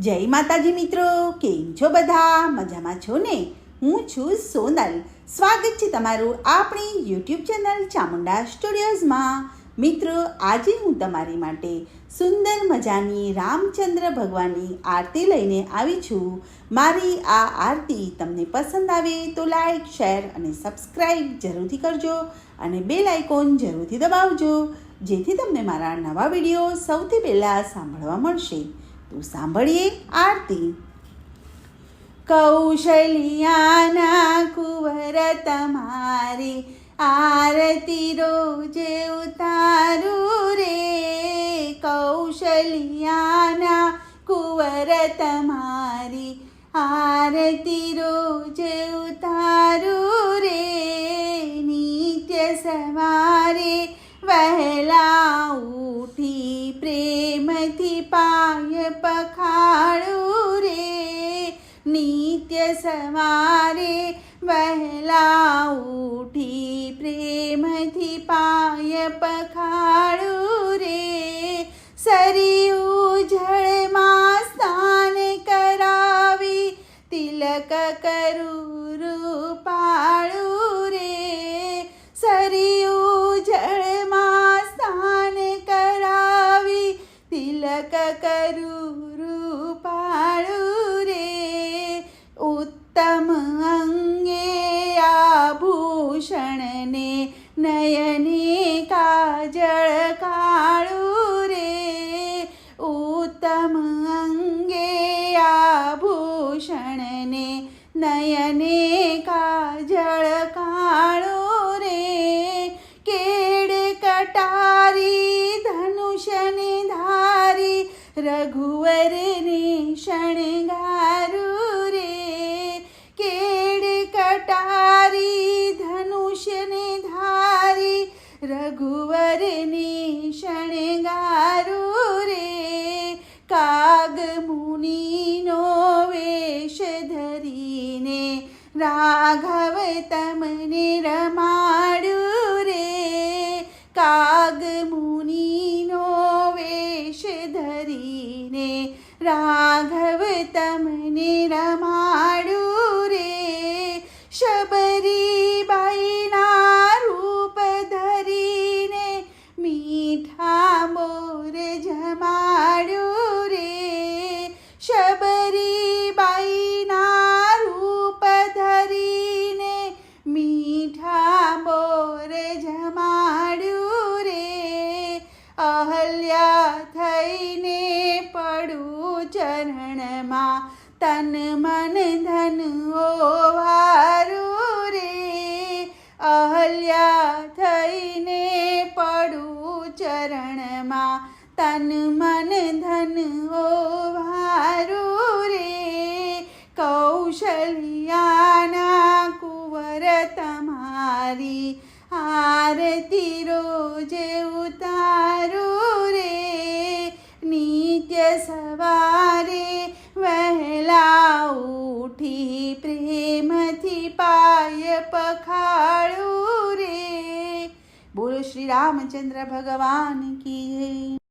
જય માતાજી મિત્રો, કેમ છો બધા? મજામાં છો ને? હું છું સોનલ. સ્વાગત છે તમારું આપણી યુટ્યુબ ચેનલ ચામુંડા સ્ટુડિયોઝમાં. મિત્રો, આજે હું તમારી માટે સુંદર મજાની રામચંદ્ર ભગવાનની આરતી લઈને આવી છું. મારી આ આરતી તમને પસંદ આવે તો લાઈક, શેર અને સબસ્ક્રાઈબ જરૂરથી કરજો અને બેલ આઇકોન જરૂરથી દબાવજો, જેથી તમને મારા નવા વીડિયો સૌથી પહેલાં સાંભળવા મળશે. તો સાંભળીએ આરતી. કૌશલ્યાના કુંવર તમારી આરતી રોજે ઉતારું રે. કૌશલ્યાના કુંવર તમારી આરતી રોજે ઉતારું રે. નિત્ય સવારે વહેલા પાય પખાડું રે નિત્ય સવારે વહેલા ઉઠી પ્રેમથી પાય પખાડું રે સરિયું તિલક કરું, રૂપાળું રે. ઉત્તમ અંગે આભૂષણને નયને કાજળ કાળું રે. ઉત્તમ અંગે આભૂષણને નયને રઘુવરને શણગારું રે કેડ કટારી ધનુષ્યને ધારી રઘુવરને શણગારું રે કાગ મુનિનો વેશ ધરીને રાઘવ તમને રમાડું રે કાગ મુનિનો તમને રમાડું ચરણમાં તન મન ધન ઓવારું રે અહલ્યા થઈને પડું ચરણમાં તન મન ધન ઓવારું રે કૌશલ્યાના કુંવર તમારી આરતી રોજે ઉતારું રે નિત્ય સવારે ઉઠી પ્રેમથી પાય પખાળું રે. બોલો શ્રી રામચંદ્ર ભગવાન કી જય.